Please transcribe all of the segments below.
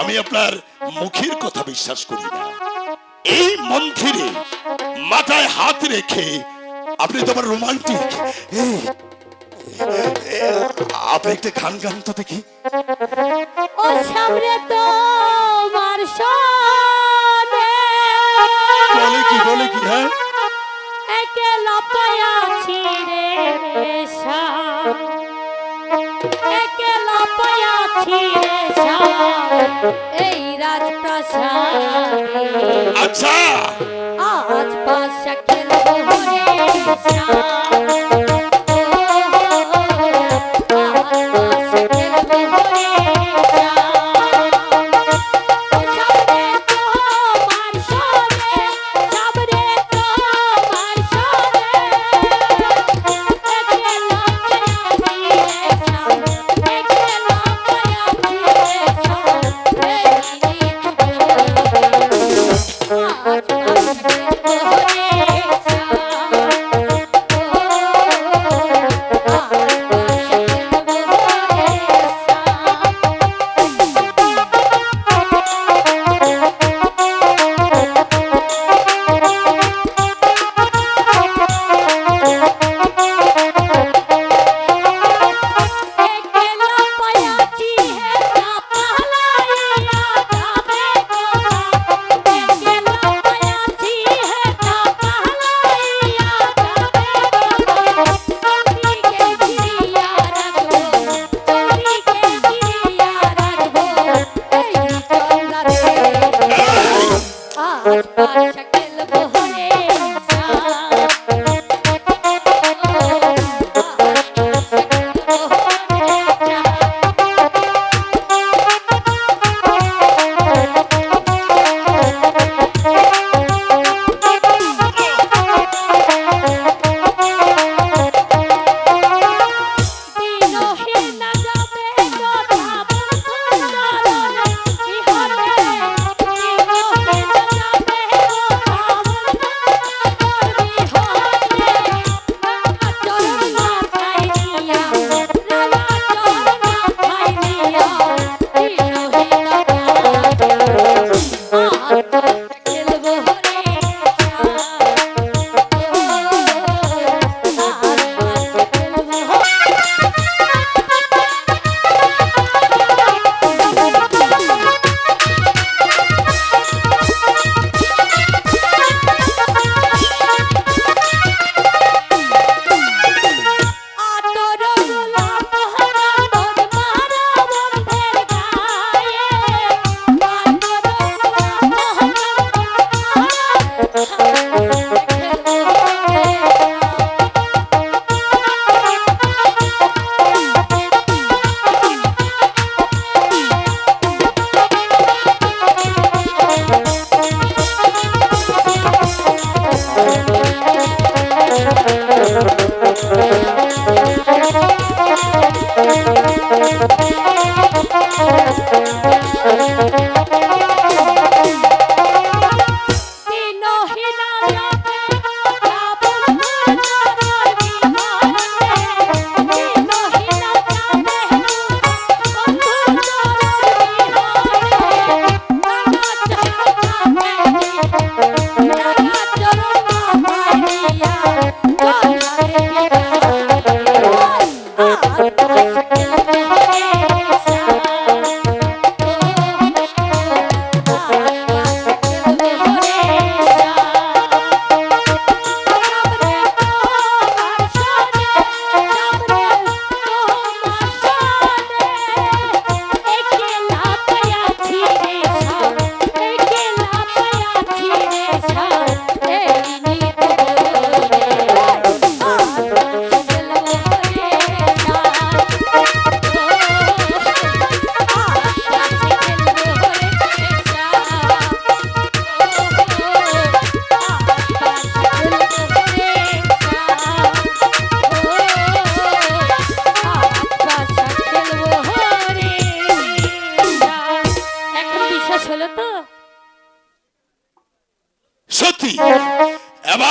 আমি আপনার মুখের কথা বিশ্বাস করি না। এই মন্দিরে মাথায় হাত রেখে আপনি তো আমার রোমান্টিক। আপনি একটা গান গান তো দেখি। ও সামনে তোমার হ্যাঁ? আচ্ছা।, আচ্ছা। আজ পাশা কেন হরে কৃষ্ণ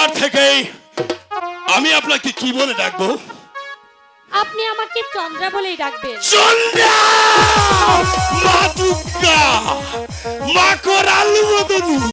এবার থেকে আমি আপনাকে কি বলে ডাকবো? আপনি আমাকে চন্দ্রা বলেই ডাকবেন। চন্দ্রা! মাতুকা মাকর আলু করালু